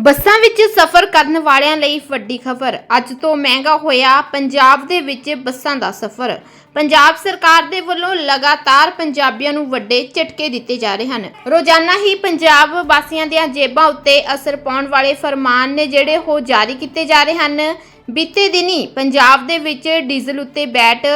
ਬੱਸਾਂ ਵਿੱਚ ਸਫ਼ਰ ਕਰਨ ਵਾਲਿਆਂ ਲਈ ਵੱਡੀ ਖਬਰ। ਅੱਜ ਤੋਂ ਮਹਿੰਗਾ ਹੋਇਆ ਪੰਜਾਬ ਦੇ ਵਿੱਚ ਬੱਸਾਂ ਦਾ ਸਫ਼ਰ। ਪੰਜਾਬ ਸਰਕਾਰ ਦੇ ਵੱਲੋਂ ਲਗਾਤਾਰ ਪੰਜਾਬੀਆਂ ਨੂੰ ਵੱਡੇ ਝਟਕੇ ਦਿੱਤੇ ਜਾ ਰਹੇ ਹਨ। ਰੋਜ਼ਾਨਾ ਹੀ ਪੰਜਾਬ ਵਾਸੀਆਂ ਦੀਆਂ ਜੇਬਾਂ ਉੱਤੇ ਅਸਰ ਪਾਉਣ ਵਾਲੇ ਫਰਮਾਨ ਨੇ ਜਿਹੜੇ ਉਹ ਜਾਰੀ ਕੀਤੇ ਜਾ ਰਹੇ ਹਨ। ਬੀਤੇ ਦਿਨੀ ਪੰਜਾਬ ਦੇ ਵਿੱਚ ਡੀਜ਼ਲ ਉੱਤੇ ਬੈਟ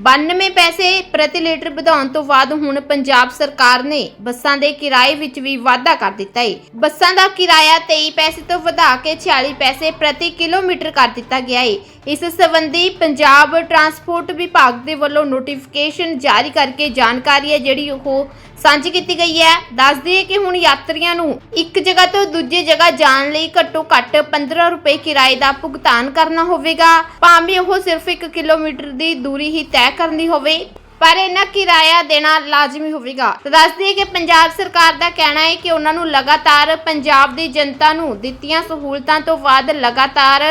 92 ਪੈਸੇ ਪ੍ਰਤੀ ਲੀਟਰ ਵਧਾਉਣ ਤੋਂ ਬਾਅਦ ਹੁਣ ਪੰਜਾਬ ਸਰਕਾਰ ਨੇ ਬੱਸਾਂ ਦੇ ਕਿਰਾਏ ਵਿੱਚ ਵੀ ਵਾਧਾ ਕਰ ਦਿੱਤਾ ਹੈ ਬੱਸਾਂ ਦਾ ਕਿਰਾਇਆ 23 ਪੈਸੇ ਤੋਂ ਵਧਾ ਕੇ 46 ਪੈਸੇ ਪ੍ਰਤੀ ਕਿਲੋਮੀਟਰ ਕਰ ਦਿੱਤਾ ਗਿਆ ਹੈ ਇਸ ਸੰਬੰਧੀ ਪੰਜਾਬ ਟਰਾਂਸਪੋਰਟ ਵਿਭਾਗ ਦੇ ਵੱਲੋਂ ਨੋਟੀਫਿਕੇਸ਼ਨ ਜਾਰੀ ਕਰਕੇ ਜਾਣਕਾਰੀ ਹੈ, ਜਿਹੜੀ ਉਹ ਸਾਂਝੀ ਕੀਤੀ ਗਈ ਹੈ। ਦੱਸ ਦਈਏ ਕਿ ਹੁਣ ਯਾਤਰੀਆਂ ਨੂੰ ਇੱਕ ਜਗ੍ਹਾ ਤੋਂ ਦੂਜੀ ਜਗ੍ਹਾ ਜਾਣ ਲਈ ਘੱਟੋ ਘੱਟ 15 ਰੁਪਏ ਕਿਰਾਏ ਦਾ ਭੁਗਤਾਨ ਕਰਨਾ ਹੋਵੇਗਾ। ਭਾਵੇਂ ਉਹ ਸਿਰਫ 1 ਕਿਲੋਮੀਟਰ ਦੀ ਦੂਰੀ ਹੀ ਤੈਅ ਕਰਨੀ ਹੋਵੇ, ਪਰ ਇਹਨਾਂ ਕਿਰਾਇਆ ਦੇਣਾ ਲਾਜ਼ਮੀ ਹੋਵੇਗਾ। ਦੱਸ ਦਈਏ ਕਿ ਪੰਜਾਬ ਸਰਕਾਰ ਦਾ ਕਹਿਣਾ ਹੈ ਕਿ ਉਹਨਾਂ ਨੂੰ ਲਗਾਤਾਰ ਪੰਜਾਬ ਦੀ ਜਨਤਾ ਨੂੰ ਦਿੱਤੀਆਂ ਸਹੂਲਤਾਂ ਤੋਂ ਬਾਅਦ ਲਗਾਤਾਰ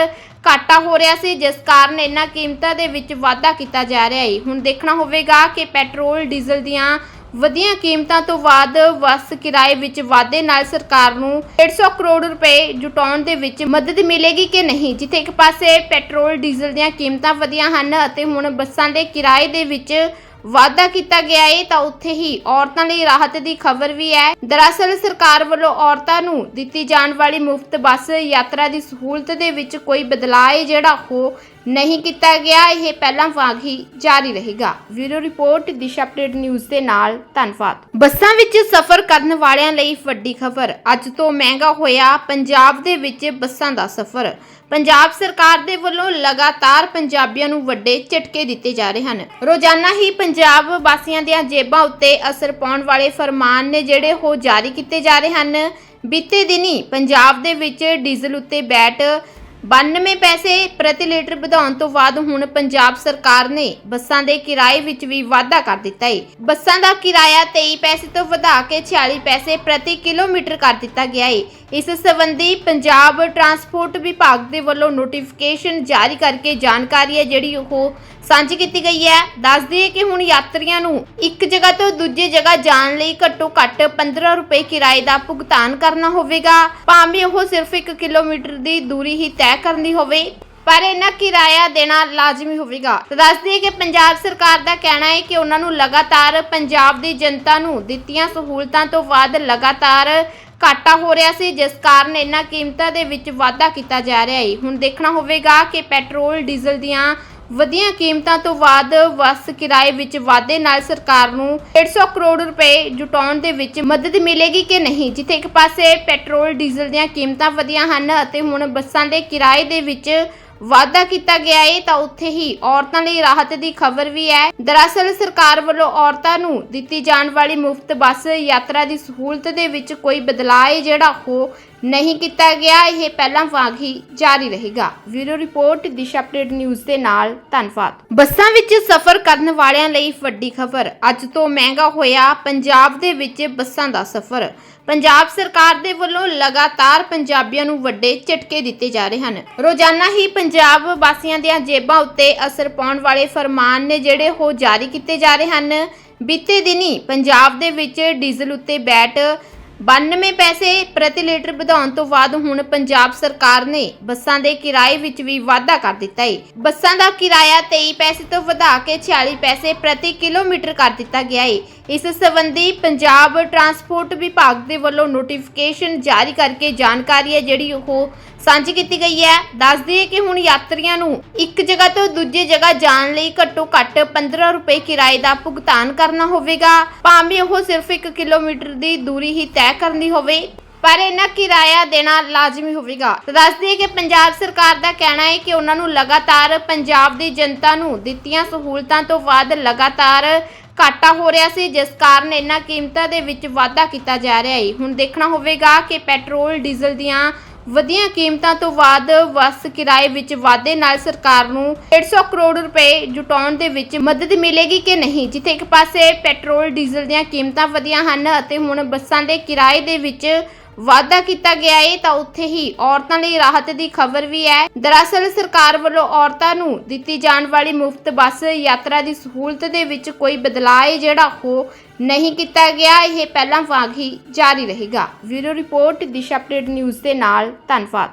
ਘਾਟਾ ਹੋ ਰਿਹਾ ਸੀ, ਜਿਸ ਕਾਰਨ ਇਹਨਾਂ ਕੀਮਤਾਂ ਦੇ ਵਿੱਚ ਵਾਧਾ ਕੀਤਾ ਜਾ ਰਿਹਾ ਹੈ। ਹੁਣ ਦੇਖਣਾ ਹੋਵੇਗਾ ਕਿ ਪੈਟਰੋਲ, ਡੀਜ਼ਲ ਦੀਆਂ ਵਧੀਆਂ ਕੀਮਤਾਂ ਤੋਂ ਬਾਅਦ ਬੱਸ ਕਿਰਾਏ ਵਿੱਚ ਵਾਧੇ ਨਾਲ ਸਰਕਾਰ ਨੂੰ 150 ਕਰੋੜ ਰੁਪਏ ਜੁਟਾਉਣ ਦੇ ਵਿੱਚ ਮਦਦ ਮਿਲੇਗੀ ਕਿ ਨਹੀਂ? ਜਿੱਥੇ ਇੱਕ ਪਾਸੇ ਪੈਟਰੋਲ, ਡੀਜ਼ਲ ਦੀਆਂ ਕੀਮਤਾਂ ਵਧੀਆਂ ਹਨ ਅਤੇ ਹੁਣ ਬੱਸਾਂ ਦੇ ਕਿਰਾਏ ਦੇ ਵਿੱਚ ਵਾਧਾ ਕੀਤਾ ਗਿਆ ਹੈ ਤਾਂ ਉੱਥੇ ਹੀ ਔਰਤਾਂ ਲਈ ਰਾਹਤ ਦੀ ਖਬਰ ਵੀ ਹੈ। ਦਰਅਸਲ ਸਰਕਾਰ ਵੱਲੋਂ ਔਰਤਾਂ ਨੂੰ ਦਿੱਤੀ ਜਾਣ ਵਾਲੀ ਮੁਫਤ ਬੱਸ ਯਾਤਰਾ ਦੀ ਸਹੂਲਤ ਦੇ ਵਿੱਚ ਕੋਈ ਬਦਲਾਅ ਹੈ ਜਿਹੜਾ ਉਹ ਨਹੀਂ ਕੀਤਾ ਗਿਆ, ਇਹ ਪਹਿਲਾਂ ਵਾਂਗ ਹੀ ਜਾਰੀ ਰਹੇਗਾ। Video report, Disha update news ਦੇ ਨਾਲ ਧੰਨਵਾਦ। ਬੱਸਾਂ ਵਿੱਚ ਸਫ਼ਰ ਕਰਨ ਵਾਲਿਆਂ ਲਈ ਵੱਡੀ ਖਬਰ। ਅੱਜ ਤੋਂ ਮਹਿੰਗਾ ਹੋਇਆ ਪੰਜਾਬ ਦੇ ਵਿੱਚ ਬੱਸਾਂ ਦਾ ਸਫ਼ਰ। ਪੰਜਾਬ ਸਰਕਾਰ ਦੇ ਵੱਲੋਂ ਲਗਾਤਾਰ ਪੰਜਾਬੀਆਂ ਨੂੰ ਵੱਡੇ ਝਟਕੇ ਦਿੱਤੇ ਜਾ ਰਹੇ ਹਨ। ਰੋਜ਼ਾਨਾ ਹੀ ਪੰਜਾਬ ਵਾਸੀਆਂ ਦੀਆਂ ਜੇਬਾਂ ਉੱਤੇ ਅਸਰ ਪਾਉਣ ਵਾਲੇ ਫਰਮਾਨ ਨੇ ਜਿਹੜੇ ਉਹ ਜਾਰੀ ਕੀਤੇ ਜਾ ਰਹੇ ਹਨ। ਬੀਤੇ ਦਿਨੀ ਪੰਜਾਬ ਦੇ ਵਿੱਚ ਡੀਜ਼ਲ ਉੱਤੇ ਬੈਟ 92 ਪੈਸੇ ਪ੍ਰਤੀ ਲੀਟਰ ਵਧਾਉਣ ਤੋਂ ਬਾਅਦ ਹੁਣ ਪੰਜਾਬ ਸਰਕਾਰ ਨੇ ਬੱਸਾਂ ਦੇ ਕਿਰਾਏ ਵਿੱਚ ਵੀ ਵਾਧਾ ਕਰ ਦਿੱਤਾ ਹੈ ਬੱਸਾਂ ਦਾ ਕਿਰਾਇਆ 23 ਪੈਸੇ ਤੋਂ ਵਧਾ ਕੇ 46 ਪੈਸੇ ਪ੍ਰਤੀ ਕਿਲੋਮੀਟਰ ਕਰ ਦਿੱਤਾ ਗਿਆ ਹੈ ਇਸ ਸੰਬੰਧੀ ਪੰਜਾਬ ਟਰਾਂਸਪੋਰਟ ਵਿਭਾਗ ਦੇ ਵੱਲੋਂ ਨੋਟੀਫਿਕੇਸ਼ਨ ਜਾਰੀ ਕਰਕੇ ਜਾਣਕਾਰੀ ਹੈ ਜਿਹੜੀ ਉਹ ਸਾਂਝੀ ਕੀਤੀ ਗਈ ਹੈ। ਦੱਸ ਦਈਏ ਕਿ ਹੁਣ ਯਾਤਰੀਆਂ ਨੂੰ ਇੱਕ ਜਗ੍ਹਾ ਤੋਂ ਦੂਜੀ ਜਗ੍ਹਾ ਜਾਣ ਲਈ ਘੱਟੋ ਘੱਟ 15 ਰੁਪਏ ਕਿਰਾਏ ਦਾ ਭੁਗਤਾਨ ਕਰਨਾ ਹੋਵੇਗਾ। ਭਾਵੇਂ ਉਹ ਸਿਰਫ 1 ਕਿਲੋਮੀਟਰ ਦੀ ਦੂਰੀ ਹੀ ਤੈਅ ਕਰਨੀ ਹੋਵੇ, ਪਰ ਇਹਨਾਂ ਕਿਰਾਇਆ ਦੇਣਾ ਲਾਜ਼ਮੀ ਹੋਵੇਗਾ। ਦੱਸ ਦਈਏ ਕਿ ਪੰਜਾਬ ਸਰਕਾਰ ਦਾ ਕਹਿਣਾ ਹੈ ਕਿ ਉਹਨਾਂ ਨੂੰ ਲਗਾਤਾਰ ਪੰਜਾਬ ਦੀ ਜਨਤਾ ਨੂੰ ਦਿੱਤੀਆਂ ਸਹੂਲਤਾਂ ਤੋਂ ਬਾਅਦ ਲਗਾਤਾਰ ਘਾਟਾ ਹੋ ਰਿਹਾ ਸੀ, ਜਿਸ ਕਾਰਨ ਇਹਨਾਂ ਕੀਮਤਾਂ ਦੇ ਵਿੱਚ ਵਾਧਾ ਕੀਤਾ ਜਾ ਰਿਹਾ ਹੈ। ਹੁਣ ਦੇਖਣਾ ਹੋਵੇਗਾ ਕਿ ਪੈਟਰੋਲ, ਡੀਜ਼ਲ ਦੀਆਂ ਵਧੀਆਂ ਕੀਮਤਾਂ ਤੋਂ ਬਾਅਦ ਬੱਸ ਕਿਰਾਏ ਵਿੱਚ ਵਾਧੇ ਨਾਲ ਸਰਕਾਰ ਨੂੰ 150 ਕਰੋੜ ਰੁਪਏ ਜੁਟਾਉਣ ਦੇ ਵਿੱਚ ਮਦਦ ਮਿਲੇਗੀ ਕਿ ਨਹੀਂ? ਜਿੱਥੇ ਇੱਕ ਪਾਸੇ ਪੈਟਰੋਲ, ਡੀਜ਼ਲ ਦੀਆਂ ਕੀਮਤਾਂ ਵਧੀਆਂ ਹਨ ਅਤੇ ਹੁਣ ਬੱਸਾਂ ਦੇ ਕਿਰਾਏ ਦੇ ਵਿੱਚ ਵਾਧਾ ਕੀਤਾ ਗਿਆ ਹੈ ਤਾਂ ਉੱਥੇ ਹੀ ਔਰਤਾਂ ਲਈ ਰਾਹਤ ਦੀ ਖਬਰ ਵੀ ਹੈ। ਦਰਅਸਲ ਸਰਕਾਰ ਵੱਲੋਂ ਔਰਤਾਂ ਨੂੰ ਦਿੱਤੀ ਜਾਣ ਵਾਲੀ ਮੁਫਤ ਬੱਸ ਯਾਤਰਾ ਦੀ ਸਹੂਲਤ ਦੇ ਵਿੱਚ ਕੋਈ ਬਦਲਾਅ ਹੈ ਜਿਹੜਾ ਉਹ ਨਹੀਂ ਕੀਤਾ ਗਿਆ, ਇਹ ਪਹਿਲਾਂ ਵਾਂਗ ਹੀ ਜਾਰੀ ਰਹੇਗਾ। Video report, Disha update news ਦੇ ਨਾਲ ਧੰਨਵਾਦ। ਬੱਸਾਂ ਵਿੱਚ ਸਫ਼ਰ ਕਰਨ ਵਾਲਿਆਂ ਲਈ ਵੱਡੀ ਖਬਰ। ਅੱਜ ਤੋਂ ਮਹਿੰਗਾ ਹੋਇਆ ਪੰਜਾਬ ਦੇ ਵਿੱਚ ਬੱਸਾਂ ਦਾ ਸਫ਼ਰ। ਪੰਜਾਬ ਸਰਕਾਰ ਦੇ ਵੱਲੋਂ ਲਗਾਤਾਰ ਪੰਜਾਬੀਆਂ ਨੂੰ ਵੱਡੇ ਝਟਕੇ ਦਿੱਤੇ ਜਾ ਰਹੇ ਹਨ। ਰੋਜ਼ਾਨਾ ਹੀ ਪੰਜਾਬ ਵਾਸੀਆਂ ਦੀਆਂ ਜੇਬਾਂ ਉੱਤੇ ਅਸਰ ਪਾਉਣ ਵਾਲੇ ਫਰਮਾਨ ਨੇ ਜਿਹੜੇ ਉਹ ਜਾਰੀ ਕੀਤੇ ਜਾ ਰਹੇ ਹਨ। ਬੀਤੇ ਦਿਨੀ ਪੰਜਾਬ ਦੇ ਵਿੱਚ ਡੀਜ਼ਲ ਉੱਤੇ ਬੈਟ 92 ਪੈਸੇ ਪ੍ਰਤੀ ਲੀਟਰ ਵਧਾਉਣ ਤੋਂ ਬਾਅਦ ਹੁਣ ਪੰਜਾਬ ਸਰਕਾਰ ਨੇ ਬੱਸਾਂ ਦੇ ਕਿਰਾਏ ਵਿੱਚ ਵੀ ਵਾਧਾ ਕਰ ਦਿੱਤਾ ਹੈ ਬੱਸਾਂ ਦਾ ਕਿਰਾਇਆ 23 ਪੈਸੇ ਤੋਂ ਵਧਾ ਕੇ 46 ਪੈਸੇ ਪ੍ਰਤੀ ਕਿਲੋਮੀਟਰ ਕਰ ਦਿੱਤਾ ਗਿਆ ਹੈ ਇਸ ਸੰਬੰਧੀ ਪੰਜਾਬ ਟਰਾਂਸਪੋਰਟ ਵਿਭਾਗ ਦੇ ਵੱਲੋਂ ਨੋਟੀਫਿਕੇਸ਼ਨ ਜਾਰੀ ਕਰਕੇ ਜਾਣਕਾਰੀ ਹੈ ਜਿਹੜੀ ਉਹ ਸਾਂਝੀ ਕੀਤੀ ਗਈ ਹੈ। ਦੱਸ ਦਈਏ ਕਿ ਹੁਣ ਯਾਤਰੀਆਂ ਨੂੰ ਇੱਕ ਜਗ੍ਹਾ ਤੋਂ ਦੂਜੀ ਜਗ੍ਹਾ ਜਾਣ ਲਈ ਘੱਟੋ ਘੱਟ 15 ਰੁਪਏ ਕਿਰਾਏ ਦਾ ਭੁਗਤਾਨ ਕਰਨਾ ਹੋਵੇਗਾ। ਭਾਵੇਂ ਉਹ ਸਿਰਫ 1 ਕਿਲੋਮੀਟਰ ਦੀ ਦੂਰੀ ਹੀ ਤੈਅ ਕਰਨੀ ਹੋਵੇ, ਪਰ ਇਹਨਾਂ ਕਿਰਾਇਆ ਦੇਣਾ ਲਾਜ਼ਮੀ ਹੋਵੇਗਾ। ਤਾਂ ਦੱਸ ਦਈਏ ਕਿ ਪੰਜਾਬ ਸਰਕਾਰ ਦਾ ਕਹਿਣਾ ਹੈ ਕਿ ਉਹਨਾਂ ਨੂੰ ਲਗਾਤਾਰ ਪੰਜਾਬ ਦੀ ਜਨਤਾ ਨੂੰ ਦਿੱਤੀਆਂ ਸਹੂਲਤਾਂ ਤੋਂ ਬਾਅਦ ਲਗਾਤਾਰ ਘਾਟਾ ਹੋ ਰਿਹਾ ਸੀ, ਜਿਸ ਕਾਰਨ ਇਹਨਾਂ ਕੀਮਤਾਂ ਦੇ ਵਿੱਚ ਵਾਧਾ ਕੀਤਾ ਜਾ ਰਿਹਾ ਹੈ ਹੁਣ ਦੇਖਣਾ ਹੋਵੇਗਾ ਕਿ ਪੈਟਰੋਲ, ਡੀਜ਼ਲ ਦੀਆਂ ਵਧੀਆਂ ਕੀਮਤਾਂ ਤੋਂ ਬਾਅਦ ਬੱਸ ਕਿਰਾਏ ਵਿੱਚ ਵਾਧੇ ਨਾਲ ਸਰਕਾਰ ਨੂੰ 150 ਕਰੋੜ ਰੁਪਏ ਜੁਟਾਉਣ ਦੇ ਵਿੱਚ ਮਦਦ ਮਿਲੇਗੀ ਕਿ ਨਹੀਂ? ਜਿੱਥੇ ਇੱਕ ਪਾਸੇ ਪੈਟਰੋਲ, ਡੀਜ਼ਲ ਦੀਆਂ ਕੀਮਤਾਂ ਵਧੀਆਂ ਹਨ ਅਤੇ ਹੁਣ ਬੱਸਾਂ ਦੇ ਕਿਰਾਏ ਦੇ ਵਿੱਚ ਵਾਅਦਾ ਕੀਤਾ ਗਿਆ ਹੈ ਤਾਂ ਉੱਥੇ ਹੀ ਔਰਤਾਂ ਲਈ ਰਾਹਤ ਦੀ ਖਬਰ ਵੀ ਹੈ। ਦਰਅਸਲ ਸਰਕਾਰ ਵੱਲੋਂ ਔਰਤਾਂ ਨੂੰ ਦਿੱਤੀ ਜਾਣ ਵਾਲੀ ਮੁਫਤ ਬੱਸ ਯਾਤਰਾ ਦੀ ਸਹੂਲਤ ਦੇ ਵਿੱਚ ਕੋਈ ਬਦਲਾਅ ਹੈ ਜਿਹੜਾ ਉਹ ਨਹੀਂ ਕੀਤਾ ਗਿਆ। ਇਹ ਪਹਿਲਾਂ ਵਾਂਗ ਹੀ ਜਾਰੀ ਰਹੇਗਾ। Video report, Disha update news ਦੇ ਨਾਲ, ਧੰਨਵਾਦ।